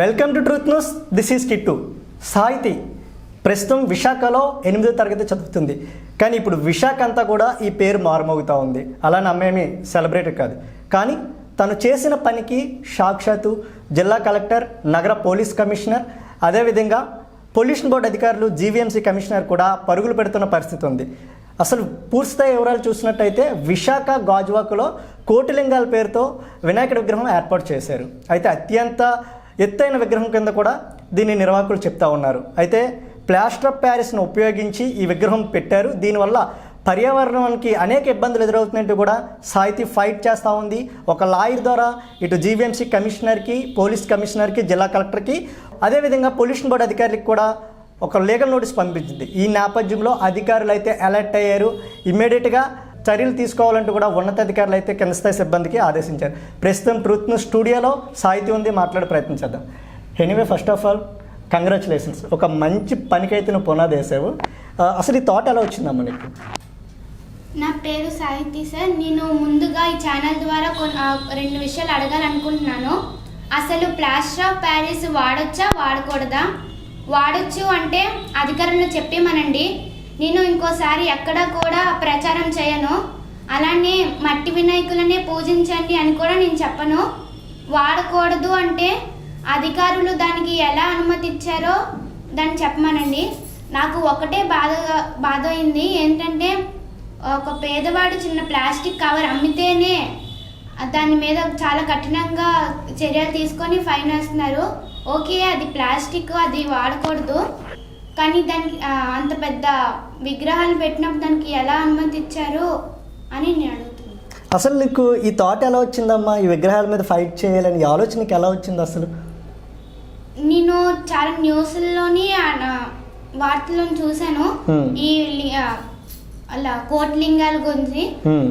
Welcome to truth news this is Kittu Sahiti ప్రస్తుతం విశాఖలో ఎనిమిదో తరగతి చదువుతుంది. కానీ ఇప్పుడు విశాఖ అంతా కూడా ఈ పేరు మారుమోగుతూ ఉంది. అలా నమ్మేమి సెలబ్రేట్ కాదు. కానీ తను చేసిన పనికి సాక్షాత్తు జిల్లా కలెక్టర్ నగర పోలీస్ కమిషనర్ అదేవిధంగా పొల్యూషన్ బోర్డు అధికారులు జీవీఎంసీ కమిషనర్ కూడా పరుగులు పెడుతున్న పరిస్థితి ఉంది. అసలు పూర్తిస్థాయి వివరాలు చూసినట్టయితే విశాఖ గాజువాకలో కోటిలింగాల పేరుతో వినాయకుడి విగ్రహం ఏర్పాటు చేశారు. అయితే అత్యంత ఎత్తైన విగ్రహం కింద కూడా దీన్ని నిర్వాహకులు చెప్తా ఉన్నారు. అయితే ప్లాస్టర్ ఆఫ్ ప్యారిస్ను ఉపయోగించి ఈ విగ్రహం పెట్టారు. దీనివల్ల పర్యావరణానికి అనేక ఇబ్బందులు ఎదురవుతున్నట్టు కూడా సాహితీ ఫైట్ చేస్తూ ఉంది. ఒక లాయర్ ద్వారా ఇటు జీవీఎంసీ కమిషనర్కి పోలీస్ కమిషనర్కి జిల్లా కలెక్టర్కి అదేవిధంగా పొల్యూషన్ బోర్డు అధికారులకు కూడా ఒక లీగల్ నోటీస్ పంపించింది. ఈ నేపథ్యంలో అధికారులు అయితే అలర్ట్ అయ్యారు. ఇమ్మీడియట్గా చర్యలు తీసుకోవాలంటూ కూడా ఉన్నతాధికారులు అయితే కింద స్థాయి సిబ్బందికి ఆదేశించారు. ప్రస్తుతం ట్రూత్ న్యూస్ స్టూడియోలో సాహితీ ఉంది మాట్లాడే ప్రయత్నం చేద్దాం. Anyway first of all congratulations ఒక మంచి పనికైతే నువ్వు పునాది వేసావు. అసలు ఈ థాట్ ఎలా వచ్చిందమ్మా నీకు? నా పేరు సాహితి సార్. నేను ముందుగా ఈ ఛానల్ ద్వారా రెండు విషయాలు అడగాలనుకుంటున్నాను. అసలు ప్లాస్టర్ ఆఫ్ ప్యారిస్ వాడొచ్చా వాడకూడదా? వాడొచ్చు అంటే అధికారులను చెప్పేమనండి. నేను ఇంకోసారి ఎక్కడ కూడా ప్రచారం చేయను. అలానే మట్టి వినాయకులనే పూజించండి అని కూడా నేను చెప్పను. వాడకూడదు అంటే అధికారులు దానికి ఎలా అనుమతి ఇచ్చారో దాన్ని చెప్పమనండి. నాకు ఒకటే బాధ బాధ అయింది ఏంటంటే ఒక పేదవాడు చిన్న ప్లాస్టిక్ కవర్ అమ్మితేనే దాని మీద చాలా కఠినంగా చర్యలు తీసుకొని ఫైన్ వేస్తున్నారు. ఓకే అది ప్లాస్టిక్ అది వాడకూడదు. కానీ దానికి అంత పెద్ద విగ్రహాలు పెట్టినప్పుడు దానికి ఎలా అనుమతి ఇచ్చారు అని నేను అడుగుతున్నాను. అసలు నీకు ఈ థాట్ ఎలా వచ్చిందమ్మా? ఈ విగ్రహాల మీద ఫైట్ చేయాలని ఈ ఆలోచన నీకు ఎలా వచ్చింది అసలు? నేను చాలా న్యూస్లోని వార్తలను చూశాను. ఈ అలా కోట్లింగాల గురించి.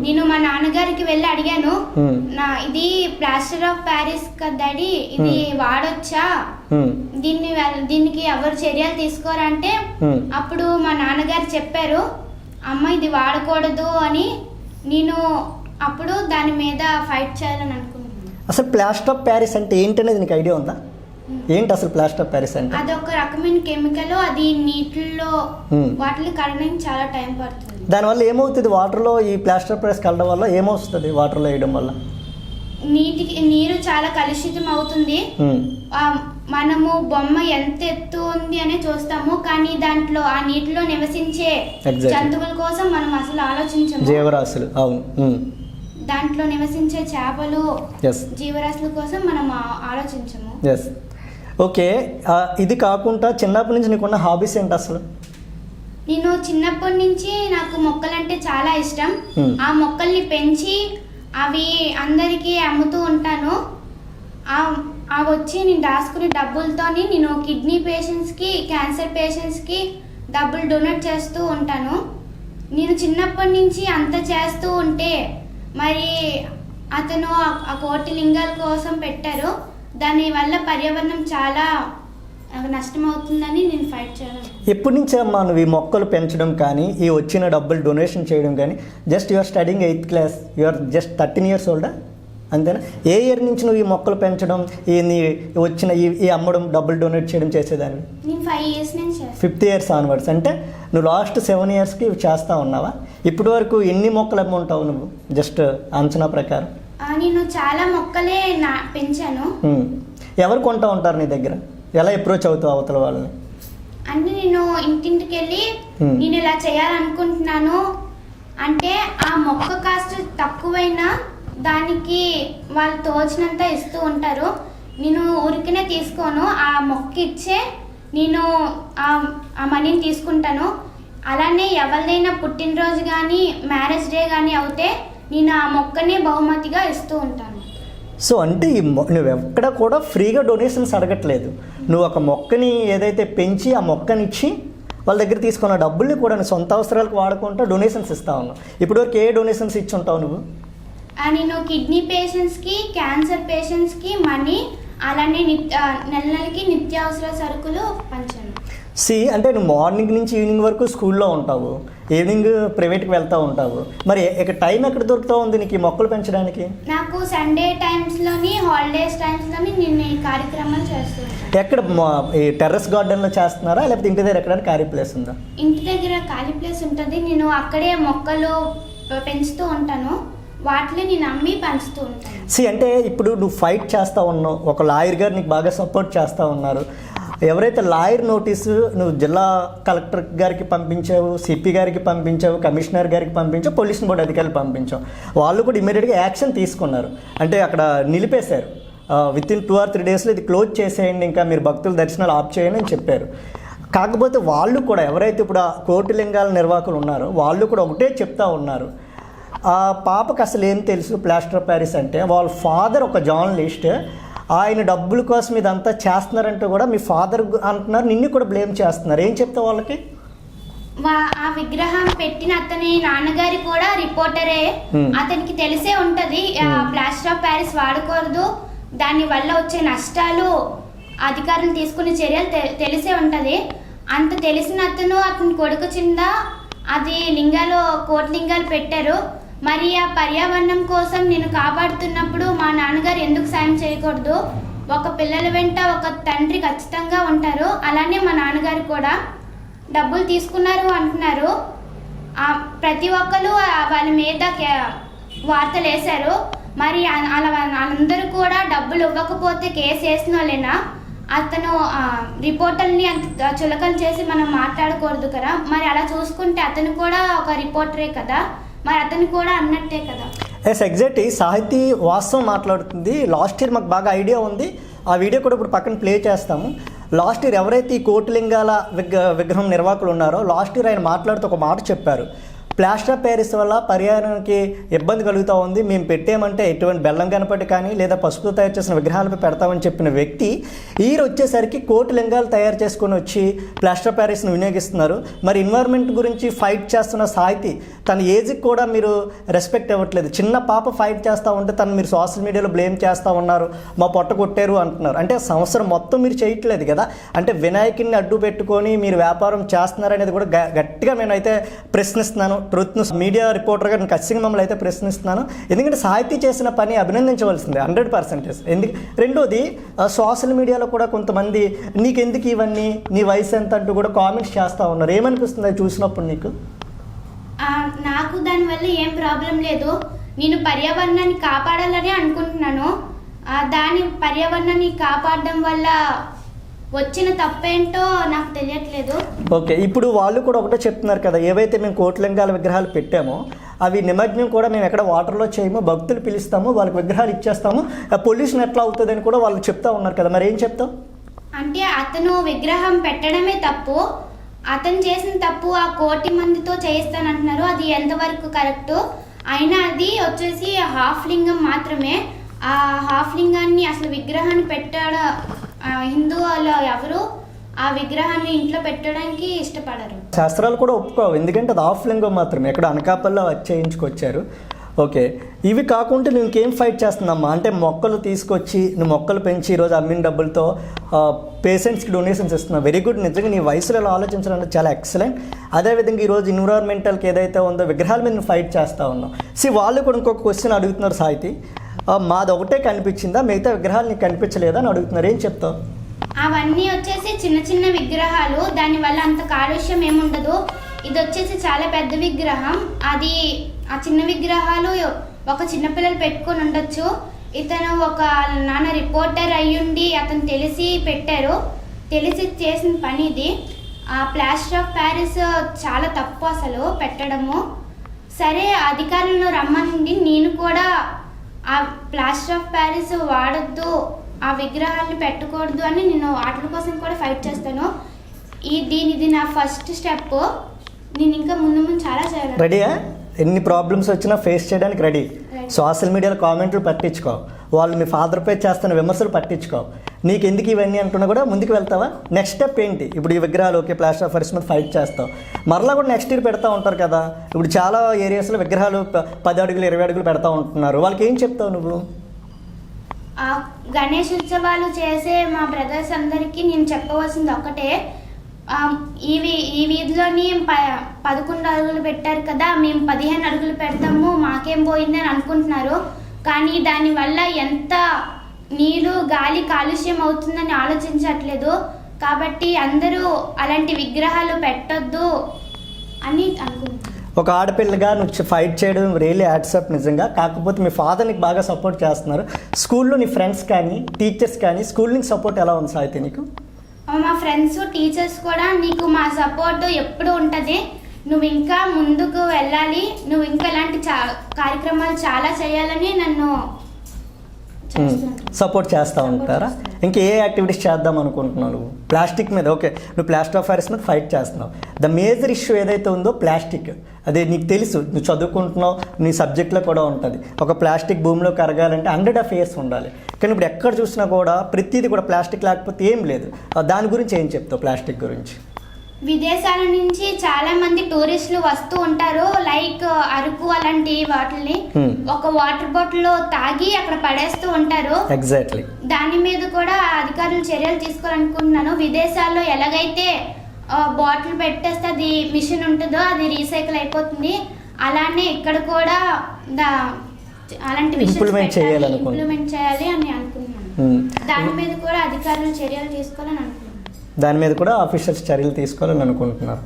నేను మా నాన్నగారికి వెళ్ళి అడిగాను. నా ఇది ప్లాస్టర్ ఆఫ్ ప్యారిస్ కదడి ఇది వాడొచ్చా దీన్ని దీనికి ఎవరు చర్యలు తీసుకోరంటే. అప్పుడు మా నాన్నగారు చెప్పారు అమ్మ ఇది వాడకూడదు అని నేను అప్పుడు దాని మీద ఫైట్ చేయాలని అనుకున్నాను అసలు ప్లాస్టర్ ఆఫ్ ప్యారిస్ అంటే ఏంటనేది నీకు ఐడియా ఉందా ఏంటి అసలు ప్లాస్టర్ ఆఫ్ ప్యారిస్ అంటే అదొక రకమైన కెమికల్ అది నీటిలో. వాటిని కడగడానికి చాలా టైం పడుతుంది దానివల్ల ఏమవుతుంది? వాటర్లో ఈ ప్లాస్టర్ ఆఫ్ ప్యారిస్ కలడం వల్ల ఏమవుతుంది వాటర్లో వేయడం వల్ల? నీటికి నీరు చాలా కలుషితం అవుతుంది. మనము బొమ్మ ఎంత ఎత్తు ఉంది అని చూస్తాము కానీ దాంట్లో ఆ నీటిలో నివసించే. జంతువుల కోసం మనం అసలు ఆలోచించము. జీవరాశులు అవును. దాంట్లో నివసించే చేపలు జీవరాశుల కోసం మనం ఆలోచించము. ఓకే. ఇది కాకుండా చిన్నప్పటి నుంచి నీకున్న హాబీస్ ఏంటి అసలు? నేను చిన్నప్పటి నుంచి నాకు మొక్కలంటే చాలా ఇష్టం. ఆ మొక్కల్ని పెంచి అవి అందరికీ అమ్ముతూ ఉంటాను. ఆ వచ్చి నేను దాచుకునే డబ్బులతోని నేను కిడ్నీ పేషెంట్స్కి క్యాన్సర్ పేషెంట్స్కి డబ్బులు డొనేట్ చేస్తూ ఉంటాను. నేను చిన్నప్పటి నుంచి అంత చేస్తూ ఉంటే మరి అతను ఆ- కోటి లింగాల కోసం పెట్టారు. దానివల్ల పర్యావరణం చాలా నష్టం అవుతుందని నేను ఫైట్ చేయాలి ఎప్పటి నుంచి అమ్మా నువ్వు ఈ మొక్కలు పెంచడం కానీ ఈ వచ్చిన డబ్బులు డొనేషన్ చేయడం కానీ just your studying eighth class your just thirteen years ఓల్డా అంతేనా? ఏ ఇయర్ నుంచి నువ్వు ఈ మొక్కలు పెంచడం ఈ నీ వచ్చిన ఈ ఈ అమ్మడం డబ్బులు డొనేట్ చేయడం చేసేదాన్ని నేను ఫైవ్ ఇయర్స్ నుంచి ఫిఫ్త్ ఇయర్స్ ఆన్వర్డ్స్ అంటే నువ్వు లాస్ట్ సెవెన్ ఇయర్స్కి ఇవి చేస్తూ ఉన్నావా? ఇప్పటి వరకు ఎన్ని మొక్కలు అమ్ముంటావు నువ్వు? జస్ట్ అంచనా ప్రకారం. నేను చాలా మొక్కలే నా పెంచాను. ఎవరు కొంటా ఉంటారు నీ దగ్గర? ఎలా అప్రోచ్ అవుతావు అవతల వాళ్ళని? అంటే నేను ఇంటింటికి వెళ్ళి. నేను ఇలా చేయాలనుకుంటున్నాను. అంటే ఆ మొక్క కాస్ట్ తక్కువైనా దానికి వాళ్ళు తోచినంత ఇస్తూ ఉంటారు. నేను ఊరికనే తీసుకోను. ఆ మొక్క ఇచ్చే నేను ఆ ఆ మనీని తీసుకుంటాను. అలానే ఎవరిదైనా పుట్టినరోజు కానీ మ్యారేజ్ డే కానీ అవుతే నేను ఆ మొక్కని బహుమతిగా ఇస్తూ ఉంటాను. సో అంటే ఈ నువ్వు ఎక్కడ కూడా ఫ్రీగా డొనేషన్స్ అడగట్లేదు. నువ్వు ఒక మొక్కని ఏదైతే పెంచి ఆ మొక్కనిచ్చి వాళ్ళ దగ్గర తీసుకున్న డబ్బుల్ని కూడా నువ్వు సొంత అవసరాలకు వాడుకుంటూ డొనేషన్స్ ఇస్తా ఉన్నావు. ఇప్పటివరకు ఏ డొనేషన్స్ ఇచ్చి ఉంటావు నువ్వు నేను కిడ్నీ పేషెంట్స్కి క్యాన్సర్ పేషెంట్స్కి మనీ అలానే నిత్య నెల నెలకి నిత్యావసర సరుకులు పంచాను. సి అంటే నువ్వు మార్నింగ్ నుంచి ఈవినింగ్ వరకు స్కూల్లో ఉంటావు. ఈవినింగ్ ప్రైవేట్కి వెళ్తూ ఉంటావు. మరి ఇక టైం ఎక్కడ దొరుకుతూ ఉంది నీకు ఈ మొక్కలు పెంచడానికి? నాకు సండే టైమ్స్లోని హాలిడేస్ టైమ్స్లోని నేను ఈ కార్యక్రమాలు చేస్తుంటాను ఎక్కడ మా- ఈ టెర్రస్ గార్డెన్లో చేస్తున్నారా? లేకపోతే ఇంటి దగ్గర ఎక్కడానికి ఖాళీ ప్లేస్ ఉందా? ఇంటి దగ్గర ఖాళీ ప్లేస్ ఉంటుంది. నేను అక్కడే మొక్కలు పె- పెంచుతూ ఉంటాను. వాటిని నేను అమ్మి పంచుతూ ఉంటాను. సి అంటే ఇప్పుడు నువ్వు ఫైట్ చేస్తూ ఉన్నావు. ఒక లాయర్ గారు నీకు బాగా సపోర్ట్ చేస్తూ ఉన్నారు. ఎవరైతే లాయర్ నోటీసు నువ్వు జిల్లా కలెక్టర్ గారికి పంపించావు సిపి గారికి పంపించావు కమిషనర్ గారికి పంపించావు పోలీస్ బోర్డు అధికారులు పంపించావు వాళ్ళు కూడా ఇమీడియట్గా యాక్షన్ తీసుకున్నారు. అంటే అక్కడ నిలిపేశారు. With in two or three డేస్లో ఇది క్లోజ్ చేసేయండి ఇంకా మీరు భక్తుల దర్శనాలు ఆప్ చేయండి అని చెప్పారు. కాకపోతే వాళ్ళు కూడా ఎవరైతే ఇప్పుడు కోటి లింగాల నిర్వాహకులు ఉన్నారో వాళ్ళు కూడా ఒకటే చెప్తా ఉన్నారు. ఆ పాపకు అసలు ఏం తెలుసు ప్లాస్టర్ ఆఫ్ ప్యారిస్ అంటే వాళ్ళ ఫాదర్ ఒక జర్నలిస్ట్ ఆయన డబ్బుల కోసం ఇదంతా చేస్తున్నారంటే కూడా మీ ఫాదర్ అంటున్నారు. నిన్ను కూడా బ్లేమ్ చేస్తున్నారు. ఏం చెప్తావు వాళ్ళకి? ఆ విగ్రహం పెట్టిన అతని నాన్నగారి కూడా రిపోర్టరే. అతనికి తెలిసే ఉంటది. ప్లాస్టర్ ఆఫ్ ప్యారిస్ వాడకూడదు. దాని వల్ల వచ్చే నష్టాలు అధికారులు తీసుకునే చర్యలు తెలిసే ఉంటది. అంత తెలిసిన అతను అతని కొడుకు చింద అది లింగాలు కోటి లింగాలు పెట్టారు. మరి ఆ పర్యావరణం కోసం నేను కాపాడుతున్నప్పుడు మా నాన్నగారు ఎందుకు సాయం చేయకూడదు? ఒక పిల్లల వెంట ఒక తండ్రి ఖచ్చితంగా ఉంటారు. అలానే మా నాన్నగారు కూడా డబ్బులు తీసుకున్నారు అంటున్నారు. ప్రతి ఒక్కరు వాళ్ళ మీద వార్తలు వేశారు. మరి అలా అందరూ కూడా డబ్బులు ఇవ్వకపోతే కేసు వేసిన వాళ్ళేనా? అతను రిపోర్టర్ని అంత చులకన చేసి మనం మాట్లాడకూడదు కదా? మరి అలా చూసుకుంటే అతను కూడా ఒక రిపోర్టరే కదా? మరి అతను కూడా అన్నట్టే కదా. ఎస్ ఎగ్జాక్ట్ సాహితీ వాస్తవం మాట్లాడుతుంది. లాస్ట్ ఇయర్ మాకు బాగా ఐడియా ఉంది. ఆ వీడియో కూడా ఇప్పుడు పక్కన ప్లే చేస్తాము. లాస్ట్ ఇయర్ ఎవరైతే ఈ కోటిలింగాల విగ్ర విగ్రహం నిర్వాహకులు ఉన్నారో లాస్ట్ ఇయర్ ఆయన మాట్లాడుతూ ఒక మాట చెప్పారు. ప్లాస్టర్ ఆఫ్ ప్యారిస్ వల్ల పర్యావరణానికి ఇబ్బంది కలుగుతూ ఉంది. మేము పెట్టామంటే ఎటువంటి బెల్లం కనపడి కానీ లేదా పసుపుతో తయారు చేసిన విగ్రహాలపై పెడతామని చెప్పిన వ్యక్తి ఈరు వచ్చేసరికి కోటి లింగాలు తయారు చేసుకొని వచ్చి ప్లాస్టర్ ఆఫ్ ప్యారిస్ను వినియోగిస్తున్నారు. మరి ఎన్వైర్న్మెంట్ గురించి ఫైట్ చేస్తున్న సాహితీ తన ఏజ్కి కూడా మీరు రెస్పెక్ట్ ఇవ్వట్లేదు. చిన్న పాప ఫైట్ చేస్తూ ఉంటే తను మీరు సోషల్ మీడియాలో బ్లేమ్ చేస్తూ ఉన్నారు. మా పొట్ట కొట్టారు అంటున్నారు. అంటే సంవత్సరం మొత్తం మీరు చేయట్లేదు కదా? అంటే వినాయకుడిని అడ్డు పెట్టుకొని మీరు వ్యాపారం చేస్తున్నారనేది కూడా గ- గట్టిగా నేనైతే ప్రశ్నిస్తున్నాను. ట్రూత్ను మీడియా రిపోర్టర్గా నేను ఖచ్చితంగా మమ్మల్ని అయితే ప్రశ్నిస్తున్నాను. ఎందుకంటే సాహితీ చేసిన పని అభినందించవలసిందే హండ్రెడ్ పర్సెంటేజ్. ఎందుకు రెండోది సోషల్ మీడియాలో కూడా కొంతమంది నీకెందుకు ఇవన్నీ? నీ వయసు ఎంత? అంటూ కూడా కామెంట్స్ చేస్తూ ఉన్నారు. ఏమనిపిస్తుంది అది చూసినప్పుడు నీకు? నాకు దానివల్ల ఏం ప్రాబ్లం లేదు. నేను పర్యావరణాన్ని కాపాడాలని అనుకుంటున్నాను. దాని పర్యావరణాన్ని కాపాడడం వల్ల వచ్చిన తప్పేంటో నాకు తెలియట్లేదు. ఓకే ఇప్పుడు వాళ్ళు కూడా ఒకటే చెప్తున్నారు కదా ఏవైతే మేము కోట్లింగాల విగ్రహాలు పెట్టామో అవి నిమజ్ఞం కూడా మేము ఎక్కడ వాటర్లో చేయము భక్తులు పిలుస్తాము వాళ్ళకి విగ్రహాలు ఇచ్చేస్తాము పొల్యూషన్ ఎట్లా అవుతుందని కూడా వాళ్ళు చెప్తా ఉన్నారు కదా మరి ఏం చెప్తావు? అంటే అతను విగ్రహం పెట్టడమే తప్పు అతను చేసిన తప్పు ఆ కోటి మందితో చేయిస్తానంటున్నారు అది ఎంతవరకు కరెక్ట్? అయినా అది వచ్చేసి హాఫ్ లింగం మాత్రమే ఆ హాఫ్ లింగాన్ని అసలు విగ్రహాన్ని పెట్టాడ హిందువులు ఎవరు ఆ విగ్రహాన్ని ఇంట్లో పెట్టడానికి ఇష్టపడరు. శాస్త్రాలు కూడా ఒప్పుకోవు. ఎందుకంటే అది ఆఫ్ లింగం మాత్రమే. ఇక్కడ అనకాపల్లో వచ్చేయించుకొచ్చారు ఓకే. ఇవి కాకుండా నువ్వు ఇంకేం ఫైట్ చేస్తున్నామ్మా? అంటే మొక్కలు తీసుకొచ్చి నువ్వు మొక్కలు పెంచి ఈరోజు అమ్మిన డబ్బులతో పేషెంట్స్కి డొనేషన్స్ ఇస్తున్నావు. వెరీ గుడ్ నిజంగా నీ వయసులో ఇలా ఆలోచించడం చాలా ఎక్సలెంట్ అదేవిధంగా ఈరోజు ఎన్విరాన్మెంటల్కి ఏదైతే ఉందో విగ్రహాల మీద నువ్వు ఫైట్ చేస్తూ ఉన్నావు. సి వాళ్ళు కూడా ఇంకొక క్వశ్చన్ అడుగుతున్నారు సాహితి. మాది ఒకటే కనిపించిందా? మిగతా విగ్రహాలు నీకు కనిపించలేదా అని అడుగుతున్నారు. ఏం చెప్తావు? అవన్నీ వచ్చేసి చిన్న చిన్న విగ్రహాలు. దానివల్ల అంత కాలుష్యం ఏముండదు. ఇది వచ్చేసి చాలా పెద్ద విగ్రహం. అది ఆ చిన్న విగ్రహాలు ఒక చిన్నపిల్లలు పెట్టుకొని ఉండొచ్చు. ఇతను ఒక నాన్న రిపోర్టర్ అయ్యుండి అతను తెలిసి పెట్టారు. తెలిసి చేసిన పని ఇది ఆ ప్లాస్టర్ ఆఫ్ ప్యారిస్ చాలా తప్పు అసలు పెట్టడము. సరే అధికారులను రమ్మనండి నేను కూడా ఆ ప్లాస్టర్ ఆఫ్ ప్యారిస్ వాడొద్దు ఆ విగ్రహాలను పెట్టకూడదు అని నేను వాటి కోసం కూడా ఫైట్ చేస్తాను. ఈ దీని ఇది నా ఫస్ట్ స్టెప్ నేను ఇంకా ముందు ముందు చాలా చేయాలి. ఎన్ని ప్రాబ్లమ్స్ వచ్చినా ఫేస్ చేయడానికి రెడీ. సోషల్ మీడియాలో కామెంట్లు పట్టించుకో. వాళ్ళు మీ ఫాదర్పై చేస్తున్న విమర్శలు పట్టించుకో. నీకు ఎందుకు ఇవన్నీ అంటున్నా కూడా ముందుకు వెళ్తావా? నెక్స్ట్ స్టెప్ ఏంటి? ఇప్పుడు ఈ విగ్రహాలు ఓకే ప్లాస్టర్ ఆఫ్ మీద ఫైట్ చేస్తావు. మరలా కూడా నెక్స్ట్ ఇయర్ పెడతా ఉంటారు కదా. ఇప్పుడు చాలా ఏరియాస్లో విగ్రహాలు పది అడుగులు ఇరవై అడుగులు పెడతా ఉంటున్నారు. వాళ్ళకి ఏం చెప్తావు నువ్వు? గణేష్ ఉత్సవాలు చేసే మా బ్రదర్స్ అందరికీ నేను చెప్పవలసింది ఒకటే ఈ వీ- ఈ వీధిలోని ప పదకొండు అడుగులు పెట్టారు కదా మేము పదిహేను అడుగులు పెడతాము మాకేం పోయిందని అనుకుంటున్నారు. కానీ దానివల్ల ఎంత నీరు గాలి కాలుష్యం అవుతుందని ఆలోచించట్లేదు. కాబట్టి అందరూ అలాంటి విగ్రహాలు పెట్టొద్దు అని అనుకుంటున్నాను ఒక ఆడపిల్లగా నువ్వు ఫైట్ చేయడం రియలీ యాడ్సప్ నిజంగా. కాకపోతే మీ ఫాదర్ నీకు బాగా సపోర్ట్ చేస్తున్నారు. స్కూల్లో నీ ఫ్రెండ్స్ కానీ టీచర్స్ కానీ స్కూల్ నుంచి సపోర్ట్ ఎలా ఉంది సాయితే నీకు? మా ఫ్రెండ్స్ టీచర్స్ కూడా నీకు మా సపోర్ట్ ఎప్పుడు ఉంటుంది. నువ్వు ఇంకా ముందుకు వెళ్ళాలి. నువ్వు ఇంకా ఇలాంటి చా కార్యక్రమాలు చాలా చేయాలని నన్ను Hmm. సపోర్ట్ చేస్తూ ఉంటారా? ఇంకా ఏ యాక్టివిటీస్ చేద్దాం అనుకుంటున్నావు నువ్వు? ప్లాస్టిక్ మీద ఓకే నువ్వు ప్లాస్టిక్ ఆఫ్ ఫైర్స్ మీద ఫైట్ చేస్తున్నావు. ద మేజర్ ఇష్యూ ఏదైతే ఉందో ప్లాస్టిక్ అదే నీకు తెలుసు నువ్వు చదువుకుంటున్నావు నీ సబ్జెక్ట్లో కూడా ఉంటుంది. ఒక ప్లాస్టిక్ భూమిలో కరగాలంటే హండ్రెడ్ ఆఫ్ ఇయర్స్ ఉండాలి. కానీ ఇప్పుడు ఎక్కడ చూసినా కూడా ప్రతిదీ కూడా ప్లాస్టిక్ లేకపోతే ఏం లేదు. దాని గురించి ఏం చెప్తావు ప్లాస్టిక్ గురించి? విదేశాల నుంచి చాలా మంది టూరిస్టులు వస్తూ ఉంటారు. లైక్ అరకు అలాంటి వాటిని Hmm. ఒక వాటర్ బాటిల్ తాగి అక్కడ పడేస్తూ ఉంటారు. ఎగ్జాక్ట్లీ దాని మీద కూడా అధికారులు చర్యలు తీసుకోవాలనుకుంటున్నాను. విదేశాల్లో ఎలాగైతే బాటిల్ పెట్టేస్తే అది మిషన్ ఉంటుందో అది రీసైకిల్ అయిపోతుంది. అలానే ఇక్కడ కూడా దా అలాంటి. ఇంప్లిమెంట్ చేయాలి అని అనుకుంటున్నాను. దాని మీద కూడా అధికారులు చర్యలు తీసుకోవాలని అనుకుంటున్నాను. దాని మీద కూడా ఆఫీసర్స్ చర్యలు తీసుకోవాలని అనుకుంటున్నారు.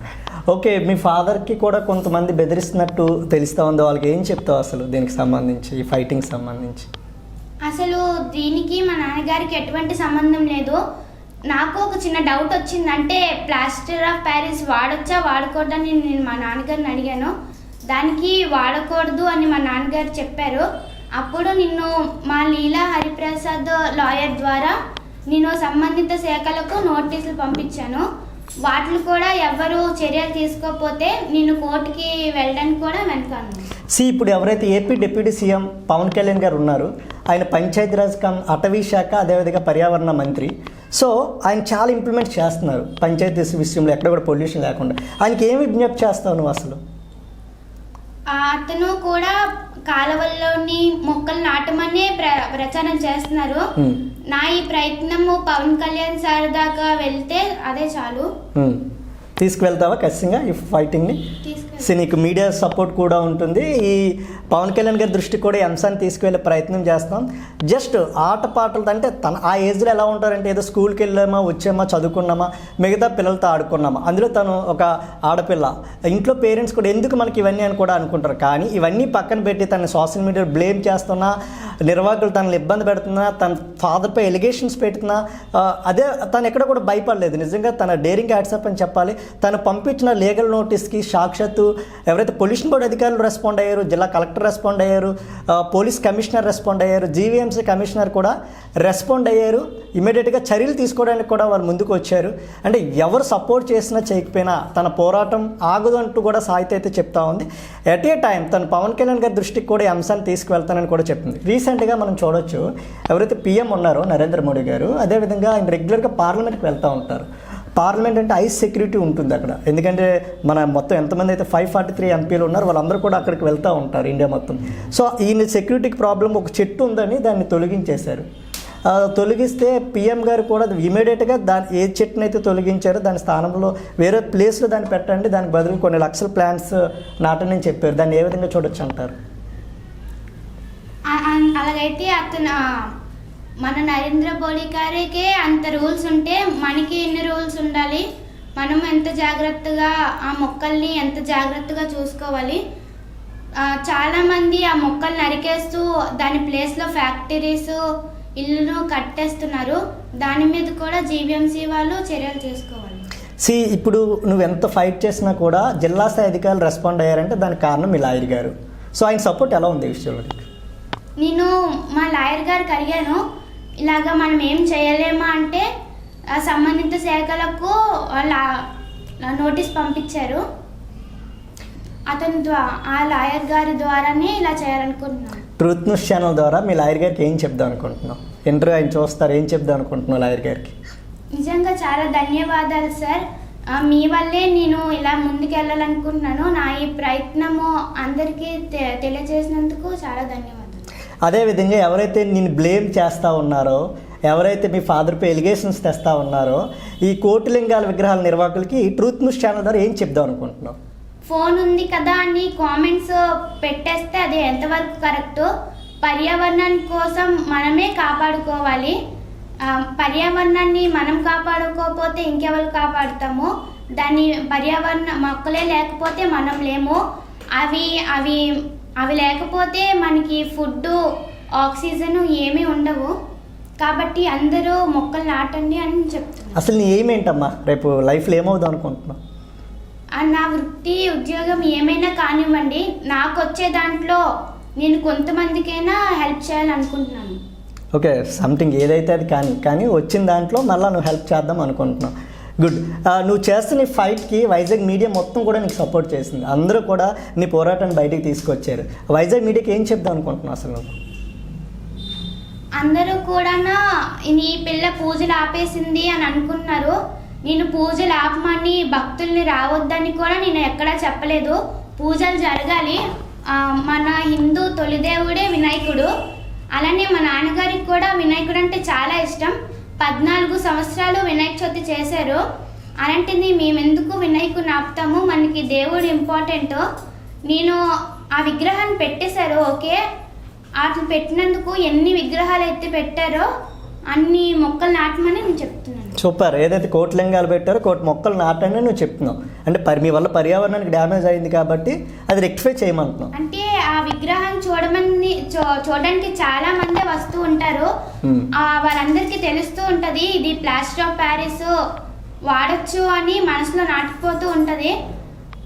ఓకే మీ ఫాదర్కి కూడా కొంతమంది బెదిరిస్తున్నట్టు తెలుస్తూ ఉందో. వాళ్ళకి ఏం చెప్తావు అసలు దీనికి సంబంధించి ఈ ఫైటింగ్ సంబంధించి? అసలు దీనికి మా నాన్నగారికి ఎటువంటి సంబంధం లేదు. నాకు ఒక చిన్న డౌట్ వచ్చింది అంటే ప్లాస్టర్ ఆఫ్ ప్యారిస్ వాడొచ్చా వాడకూడదని నేను మా నాన్నగారిని అడిగాను. దానికి వాడకూడదు అని మా నాన్నగారు చెప్పారు. అప్పుడు నిన్ను మా లీలా హరిప్రసాద్ లాయర్ ద్వారా నేను సంబంధిత శాఖలకు నోటీసులు పంపించాను. వాటిని కూడా ఎవరు చర్యలు తీసుకోకపోతే నేను కోర్టుకి వెళ్ళడానికి కూడా వెనకాను సి ఇప్పుడు ఎవరైతే AP deputy CM Pawan Kalyan garu ఉన్నారు ఆయన పంచాయతీరాజ్ కమ్ అటవీ శాఖ అదేవిధంగా పర్యావరణ మంత్రి. సో ఆయన చాలా ఇంప్లిమెంట్ చేస్తున్నారు పంచాయతీ విషయంలో ఎక్కడ కూడా పొల్యూషన్ లేకుండా. ఆయనకి ఏమి విజ్ఞప్తి చేస్తావు నువ్వు అసలు? అతను కూడా కాలువల్లోని మొక్కలు నాటమనే ప్ర ప్రచారం చేస్తున్నారు. నా ఈ ప్రయత్నము పవన్ కళ్యాణ్ సార్ దాకా వెళ్తే అదే చాలు. తీసుకువెళ్తావా ఖచ్చితంగా ఈ ఫైటింగ్ని సో నీకు మీడియా సపోర్ట్ కూడా ఉంటుంది. ఈ పవన్ కళ్యాణ్ గారి దృష్టికి కూడా ఈ అంశాన్ని తీసుకువెళ్ళే ప్రయత్నం చేస్తాం. జస్ట్ ఆటపాటలు అంటే తన ఆ ఏజ్లో ఎలా ఉంటారంటే ఏదో స్కూల్కి వెళ్ళామా వచ్చామా చదువుకున్నామా మిగతా పిల్లలతో ఆడుకున్నామా. అందులో తను ఒక ఆడపిల్ల. ఇంట్లో పేరెంట్స్ కూడా ఎందుకు మనకి ఇవన్నీ అని కూడా అనుకుంటారు. కానీ ఇవన్నీ పక్కన పెట్టి తన సోషల్ మీడియా బ్లేమ్ చేస్తున్నా నిర్వాహకులు తనని ఇబ్బంది పెడుతున్నా తన ఫాదర్పై ఎలిగేషన్స్ పెడుతున్నా అదే తను ఎక్కడ కూడా భయపడలేదు. నిజంగా తన డేరింగ్ యాడ్సప్ అని చెప్పాలి. తను పంపించిన లీగల్ నోటీస్కి సాక్షాత్తు ఎవరైతే పొల్యూషన్ బోర్డు అధికారులు రెస్పాండ్ అయ్యారు జిల్లా కలెక్టర్ రెస్పాండ్ అయ్యారు పోలీస్ కమిషనర్ రెస్పాండ్ అయ్యారు జీవీఎంసీ కమిషనర్ కూడా రెస్పాండ్ అయ్యారు. ఇమీడియట్గా చర్యలు తీసుకోవడానికి కూడా వాళ్ళు ముందుకు వచ్చారు. అంటే ఎవరు సపోర్ట్ చేసినా చేయకపోయినా తన పోరాటం ఆగదు అంటూ కూడా సాహిత్య అయితే చెప్తా ఉంది. ఎట్ ఏ టైం తను పవన్ కళ్యాణ్ గారి దృష్టికి కూడా ఈ అంశాన్ని తీసుకువెళ్తానని కూడా చెప్తుంది రీసెంట్గా మనం చూడొచ్చు ఎవరైతే పీఎం ఉన్నారో నరేంద్ర మోడీ గారు అదేవిధంగా ఆయన రెగ్యులర్గా పార్లమెంట్కి వెళ్తూ ఉంటారు. పార్లమెంట్ అంటే ఐస్ సెక్యూరిటీ ఉంటుంది అక్కడ. ఎందుకంటే మన మొత్తం ఎంతమంది అయితే ఫైవ్ ఫార్టీ త్రీ ఎంపీలు ఉన్నారు వాళ్ళందరూ కూడా అక్కడికి వెళ్తూ ఉంటారు ఇండియా మొత్తం. సో ఈయన సెక్యూరిటీకి ప్రాబ్లం ఒక చెట్టు ఉందని దాన్ని తొలగించేశారు. తొలగిస్తే పిఎం గారు కూడా ఇమీడియట్గా దాని ఏ చెట్టునైతే తొలగించారో దాని స్థానంలో వేరే ప్లేస్లో దాన్ని పెట్టండి దానికి బదులు కొన్ని లక్షల ప్లాంట్స్ నాటని చెప్పారు. దాన్ని ఏ విధంగా చూడొచ్చు అంటారు? అలాగైతే అతను మన నరేంద్ర మోడీ గారికే అంత రూల్స్ ఉంటే మనకి ఎన్ని రూల్స్ ఉండాలి? మనం ఎంత జాగ్రత్తగా ఆ మొక్కల్ని ఎంత జాగ్రత్తగా చూసుకోవాలి? చాలామంది ఆ మొక్కలు నరికేస్తూ దాని ప్లేస్లో ఫ్యాక్టరీస్ ఇల్లును కట్టేస్తున్నారు. దాని మీద కూడా జీవీఎంసీ వాళ్ళు చర్యలు తీసుకోవాలి. సి ఇప్పుడు నువ్వు ఎంత ఫైట్ చేసినా కూడా జిల్లా స్థాయి అధికారులు రెస్పాండ్ అయ్యారంటే దానికి కారణం మీ లాయర్ గారు. సో ఆయన సపోర్ట్ ఎలా ఉంది విషయంలో? నేను మా లాయర్ గారికి అడిగాను. ఇలాగా మనం ఏం చేయలేమా అంటే సంబంధిత శాఖలకు వాళ్ళ నోటీస్ పంపించారు. అతని ద్వారా ఆ లాయర్ గారి ద్వారానే ఇలా చేయాలనుకుంటున్నాను. ట్రూత్ న్యూస్ ఛానల్ ద్వారా మీ లాయర్ గారికి ఏం చెప్దాం అనుకుంటున్నావు? ఇంటర్వ్యూ ఆయన చూస్తారు ఏం చెప్దాం అనుకుంటున్నావు లాయర్ గారికి? నిజంగా చాలా ధన్యవాదాలు సార్. మీ వల్లే నేను ఇలా ముందుకెళ్ళాలనుకుంటున్నాను. నా ఈ ప్రయత్నము అందరికీ తెలియజేసినందుకు చాలా ధన్యవాదాలు. అదేవిధంగా ఎవరైతే నేను బ్లేమ్ చేస్తూ ఉన్నారో ఎవరైతే మీ ఫాదర్పై ఎలిగేషన్స్ తెస్తా ఉన్నారో ఈ కోటిలింగాల విగ్రహాల నిర్వాహకులకి ట్రూత్ న్యూస్ ఛానల్ ద్వారా ఏం చెప్దాం అనుకుంటున్నాం ఫోన్ ఉంది కదా అని కామెంట్స్ పెట్టేస్తే అది ఎంతవరకు కరెక్ట్ పర్యావరణం కోసం మనమే కాపాడుకోవాలి. పర్యావరణాన్ని మనం కాపాడుకోకపోతే ఇంకెవరు కాపాడుతాము? దాన్ని పర్యావరణ మొక్కలే లేకపోతే మనం లేము. అవి అవి అవి లేకపోతే మనకి ఫుడ్ ఆక్సిజన్ ఏమీ ఉండవు. కాబట్టి అందరూ మొక్కలు నాటండి అని చెప్తున్నారు. అసలు నీ ఎయిమ్ ఏంటమ్మా? రేపు లైఫ్లో ఏమవుదాం అనుకుంటున్నావు? ఆ నా వృత్తి ఉద్యోగం ఏమైనా కానివ్వండి నాకు వచ్చే దాంట్లో నేను కొంతమందికైనా హెల్ప్ చేయాలనుకుంటున్నాను. ఓకే సంథింగ్ ఏదైతే అది కానీ కానీ వచ్చిన దాంట్లో మళ్ళీ నువ్వు హెల్ప్ చేద్దాం అనుకుంటున్నావు. గుడ్ నువ్వు చేస్తున్న ఈ ఫైట్కి వైజాగ్ మీడియా మొత్తం కూడా నీకు సపోర్ట్ చేసింది. అందరూ కూడా నీ పోరాటాన్ని బయటికి తీసుకొచ్చారు. వైజాగ్ మీడియాకి ఏం చెప్దాం అనుకుంటున్నావు అసలు నువ్వు? అందరూ కూడా ఈ పిల్ల పూజలు ఆపేసింది అని అనుకున్నారు. నేను పూజలు ఆపమని భక్తుల్ని రావద్దని కూడా నేను ఎక్కడా చెప్పలేదు. పూజలు జరగాలి. మన హిందూ తొలిదేవుడే వినాయకుడు. అలానే మా నాన్నగారికి కూడా వినాయకుడు అంటే చాలా ఇష్టం. పద్నాలుగు సంవత్సరాలు వినాయక చవితి చేశారు. అలాంటిది మేమెందుకు వినాయకుడిని ఆపుతాము? మనకి దేవుడు ఇంపార్టెంట్ నేను ఆ విగ్రహాన్ని పెట్టేశారు ఓకే? వాటిని పెట్టినందుకు ఎన్ని విగ్రహాలు అయితే పెట్టారో అన్ని మొక్కలు నాటమని నేను చెప్తున్నాను. సూపర్. ఏదైతే కోట్లింగాలు పెట్టారో కోటి మొక్కలు నాటని నువ్వు చెప్తున్నావు. అంటే మీ వల్ల పర్యావరణానికి డ్యామేజ్ అయింది కాబట్టి అది రెక్టిఫై చేయమంటున్నావు. అంటే ఆ విగ్రహాన్ని చూడమని చూడడానికి చాలా మంది వస్తూ ఉంటారు. ఆ వాళ్ళందరికీ తెలుస్తూ ఉంటది ఇది ప్లాస్టర్ ఆఫ్ ప్యారిస్ వాడచ్చు అని మనసులో నాటుకుపోతూ ఉంటది.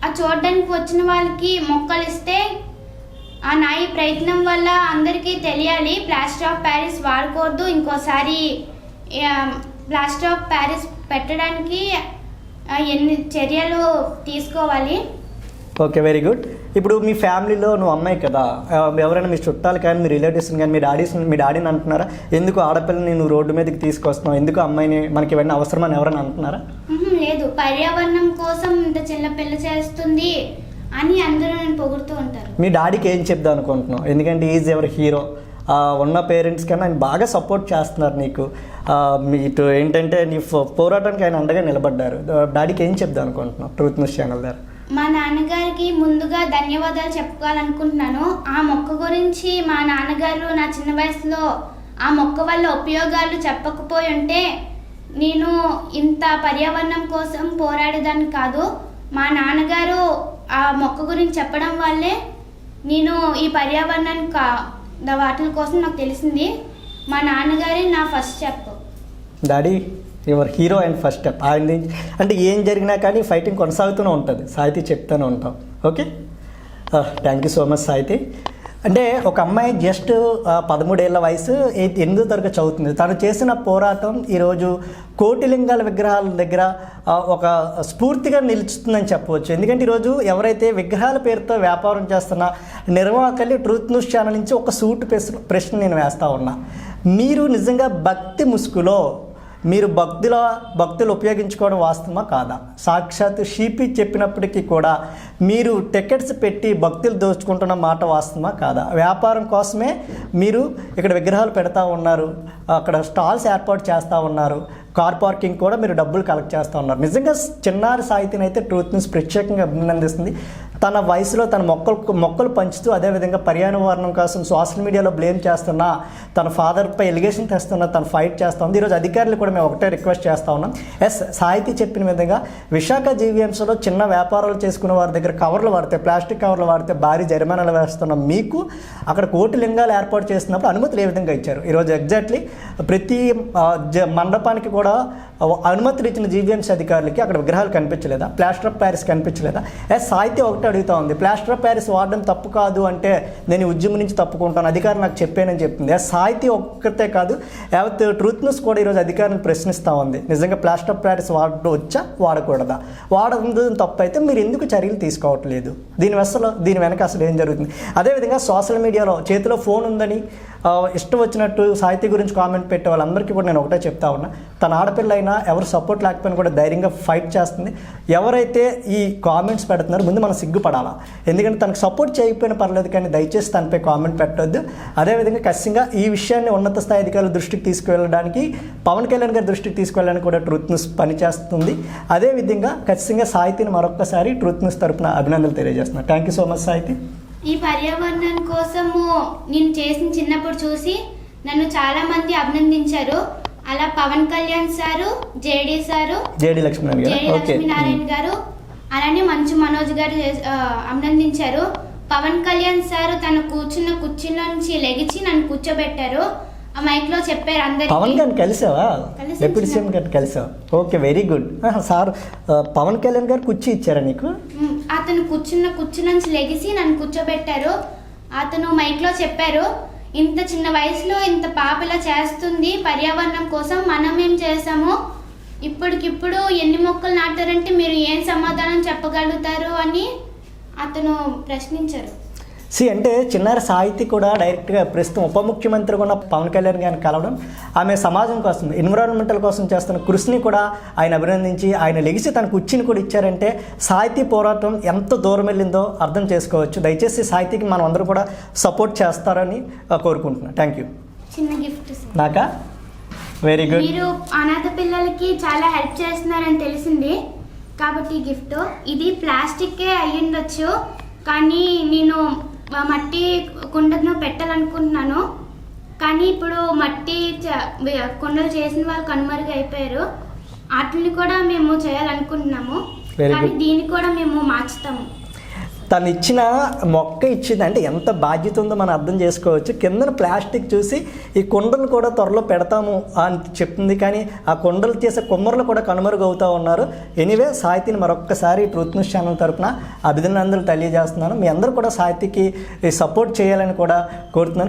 ఆ చూడడానికి వచ్చిన వాళ్ళకి మొక్కలు ఇస్తే ఆ నా ఈ ప్రయత్నం వల్ల అందరికీ తెలియాలి ప్లాస్టర్ ఆఫ్ ప్యారిస్ వాడకూడదు ఇంకోసారి ప్లాస్టర్ ఆఫ్ ప్యారిస్ పెట్టడానికి ఎన్ని చర్యలు తీసుకోవాలి. Okay very good. ఇప్పుడు మీ ఫ్యామిలీలో నువ్వు అమ్మాయి కదా ఎవరైనా మీ చుట్టాలు కానీ మీ రిలేటివ్స్ కానీ మీ డాడీస్ మీ డాడీని అంటున్నారా? ఎందుకు ఆడపిల్లని నువ్వు రోడ్డు మీదకి తీసుకొస్తున్నావు? ఎందుకు అమ్మాయిని మనకి ఇవన్నీ అవసరమని ఎవరైనా అంటున్నారా? లేదు. పర్యావరణం కోసం ఇంత చిన్న పిల్ల చేస్తుంది అని అందరూ నన్ను పొగుడుతూ ఉంటారు. మీ డాడీకి ఏం చెప్దాం అనుకుంటున్నావు? ఎందుకంటే ఈజ్ ఎవర్ హీరో ఉన్న పేరెంట్స్ కన్నా ఆయన బాగా సపోర్ట్ చేస్తున్నారు నీకు. ఇటు ఏంటంటే నీ పోరాటానికి ఆయన అండగా నిలబడ్డారు. డాడీకి ఏం చెప్దాం అనుకుంటున్నావు? ట్రూత్ న్యూస్ ఛానల్ ద్వారా మా నాన్నగారికి ముందుగా ధన్యవాదాలు చెప్పుకోవాలనుకుంటున్నాను. ఆ మొక్క గురించి మా నాన్నగారు నా చిన్న వయసులో ఆ మొక్క వల్ల ఉపయోగాలు చెప్పకపోయి ఉంటే నేను ఇంత పర్యావరణం కోసం పోరాడేదాన్ని కాదు. మా నాన్నగారు ఆ మొక్క గురించి చెప్పడం వల్లే నేను ఈ పర్యావరణానికి కా వాటి కోసం నాకు తెలిసింది. మా నాన్నగారి నా first step. Daddy your hero and first step ఆయన అంటే ఏం జరిగినా కానీ ఫైటింగ్ కొనసాగుతూనే ఉంటుంది. సాహితీ చెప్తూనే ఉంటాం. Okay thank you so much Sahiti. అంటే ఒక అమ్మాయి జస్ట్ పదమూడేళ్ళ వయసు ఎనిమిది ఎనిమిదో తరగతి చదువుతుంది? తను చేసిన పోరాటం ఈరోజు కోటిలింగాల విగ్రహాల దగ్గర ఒక స్ఫూర్తిగా నిలుచుతుందని చెప్పవచ్చు. ఎందుకంటే ఈరోజు ఎవరైతే విగ్రహాల పేరుతో వ్యాపారం చేస్తున్న నిర్వాహకల్ని ట్రూత్ న్యూస్ ఛానల్ నుంచి ఒక సూట్ ప్రశ్న ప్రశ్న నేను వేస్తూ ఉన్నా. మీరు నిజంగా భక్తి ముసుగులో మీరు భక్తుల భక్తులు ఉపయోగించుకోవడం వాస్తవమా కాదా? సాక్షాత్ షీపీ చెప్పినప్పటికీ కూడా మీరు టికెట్స్ పెట్టి భక్తులు దోచుకుంటున్న మాట వాస్తవమా కాదా? వ్యాపారం కోసమే మీరు ఇక్కడ విగ్రహాలు పెడతా ఉన్నారు అక్కడ స్టాల్స్ ఏర్పాటు చేస్తూ ఉన్నారు కార్ పార్కింగ్ కూడా మీరు డబ్బులు కలెక్ట్ చేస్తూ ఉన్నారు. నిజంగా చిన్నారి సాహిత్యం అయితే ట్రూత్ని ప్రత్యేకంగా అభినందిస్తుంది. తన వయసులో తన మొక్కలు మొక్కలు పంచుతూ అదేవిధంగా పర్యావరణం కోసం సోషల్ మీడియాలో బ్లేమ్ చేస్తున్న తన ఫాదర్పై ఎలిగేషన్ తెస్తున్న తను ఫైట్ చేస్తూ ఉంది ఈరోజు అధికారులు కూడా మేము ఒకటే రిక్వెస్ట్ చేస్తూ ఉన్నాం. ఎస్ సాహితీ చెప్పిన విధంగా విశాఖ జీవీఎంసీలో చిన్న వ్యాపారాలు చేసుకునే వారి దగ్గర కవర్లు వాడితే ప్లాస్టిక్ కవర్లు వాడితే భారీ జరిమానాలు వేస్తున్న మీకు అక్కడ కోటి లింగాలు ఏర్పాటు చేసినప్పుడు అనుమతులు ఏ విధంగా ఇచ్చారు? ఈరోజు ఎగ్జాక్ట్లీ ప్రతి జ- మండపానికి కూడా అనుమతులు ఇచ్చిన జీవీఎంసీ అధికారులకి అక్కడ విగ్రహాలు కనిపించలేదా? ప్లాస్టర్ ఆఫ్ ప్యారిస్ కనిపించలేదా? ఎస్ సాహిత్యం ఒకటే అడుగుతా ఉంది. ప్లాస్టర్ ఆఫ్ ప్యారిస్ వాడడం తప్పు కాదు అంటే నేను ఉద్యమం నుంచి తప్పుకుంటాను. అధికారం నాకు చెప్పానని చెప్తుంది ఎస్ సాహిత్యం ఒక్కతే కాదు యావత్ ట్రూత్ న్యూస్ కూడా ఈరోజు అధికారులను ప్రశ్నిస్తూ ఉంది. నిజంగా ప్లాస్టర్ ఆఫ్ ప్యారిస్ వాడడం వచ్చా వాడకూడదా? వాడడం తప్పు అయితే మీరు ఎందుకు చర్యలు తీసుకోవట్లేదు? దీని అసలు దీని వెనక అసలు ఏం జరుగుతుంది? అదేవిధంగా సోషల్ మీడియాలో చేతిలో ఫోన్ ఉందని ఇష్టం వచ్చినట్టు సాహితీ గురించి కామెంట్ పెట్టే వాళ్ళందరికీ కూడా నేను ఒకటే చెప్తా ఉన్నా. తన ఆడపిల్ల అయినా ఎవరు సపోర్ట్ లేకపోయినా కూడా ధైర్యంగా ఫైట్ చేస్తుంది. ఎవరైతే ఈ కామెంట్స్ పెడుతున్నారో ముందు మనం సిగ్గుపడాలా. ఎందుకంటే తనకు సపోర్ట్ చేయకపోయినా పర్లేదు కానీ దయచేసి తనపై కామెంట్ పెట్టొద్దు. అదేవిధంగా ఖచ్చితంగా ఈ విషయాన్ని ఉన్నత స్థాయి అధికారుల దృష్టికి తీసుకువెళ్ళడానికి పవన్ కళ్యాణ్ గారి దృష్టికి తీసుకువెళ్ళడానికి కూడా ట్రూత్ న్యూస్ పనిచేస్తుంది. అదేవిధంగా ఖచ్చితంగా సాహితీని మరొకసారి ట్రూత్ న్యూస్ తరపున అభినందనలు తెలియజేస్తున్నాను థ్యాంక్ యూ సో మచ్ సాహితీ. ఈ పర్యావరణం కోసము నేను చేసిన చిన్నప్పుడు చూసి నన్ను చాలా మంది అభినందించారు. అలా Pawan Kalyan sir JD sir JD Lakshminarayana garu. అలానే మంచు మనోజ్ గారు అభినందించారు. పవన్ కళ్యాణ్ సారు తను కూర్చున్న కుర్చీలో నుంచి లెగిచి నన్ను కూర్చోబెట్టారు. ఆ మైక్లో చెప్పారు పవన్ అందరికి గారిని కలిసావా? కలిసి డిప్యూటీ సీఎం. గారిని కలిసావా. Okay very good. Sir Pawan Kalyan garu కుర్చీ ఇచ్చారా నీకు? అతను కూర్చున్న కుర్చీ నుంచి లెగిసి నన్ను కూర్చోబెట్టారు. అతను మైక్లో చెప్పారు ఇంత చిన్న వయసులో ఇంత పాప ఇలా చేస్తుంది. పర్యావరణం కోసం మనం ఏం చేసాము ఇప్పటికిప్పుడు ఎన్ని మొక్కలు నాటారంటే మీరు ఏం సమాధానం చెప్పగలుగుతారు? అని అతను ప్రశ్నించారు. సి అంటే చిన్నారి సాహితీ కూడా డైరెక్ట్గా ప్రస్తుతం ఉప ముఖ్యమంత్రిగా ఉన్న పవన్ కళ్యాణ్ గారిని కలవడం ఆమె సమాజం కోసం ఎన్విరాన్మెంటల్ కోసం చేస్తున్న కృషిని కూడా ఆయన అభినందించి ఆయన లెగిసి తన కుర్చీని కూడా ఇచ్చారంటే సాహితీ పోరాటం ఎంత దూరం వెళ్ళిందో అర్థం చేసుకోవచ్చు. దయచేసి సాహితీకి మనం అందరూ కూడా సపోర్ట్ చేస్తారని కోరుకుంటున్నాను. థ్యాంక్ యూ చిన్న గిఫ్ట్ నాకా? వెరీ గుడ్ మీరు అనాథ పిల్లలకి చాలా హెల్ప్ చేస్తున్నారని తెలిసింది. కాబట్టి గిఫ్ట్ ఇది ప్లాస్టిక్కే అయ్యుండొచ్చు. కానీ నేను మట్టి కుండను పెట్టాలనుకుంటున్నాను. కానీ ఇప్పుడు మట్టి కుండలు చేసిన వాళ్ళు కనుమరుగు అయిపోయారు వాటిని కూడా మేము చేయాలనుకుంటున్నాము. కానీ. దీన్ని కూడా మేము మార్చుతాము. తను ఇచ్చిన మొక్క ఇచ్చింది. అంటే ఎంత బాధ్యత ఉందో మనం అర్థం చేసుకోవచ్చు. కిందన ప్లాస్టిక్ చూసి ఈ కుండలు కూడా త్వరలో పెడతాము అని చెప్తుంది. కానీ ఆ కుండలు చేసే కుమ్మరులు కూడా కనుమరుగు అవుతూ ఉన్నారు. ఎనీవే సాహితీని మరొక్కసారి ట్రూత్ న్యూస్ ఛానల్ తరపున అభినందనలు తెలియజేస్తున్నాను. మీ అందరూ కూడా సాహితీకి సపోర్ట్ చేయాలని కూడా కోరుతున్నాను.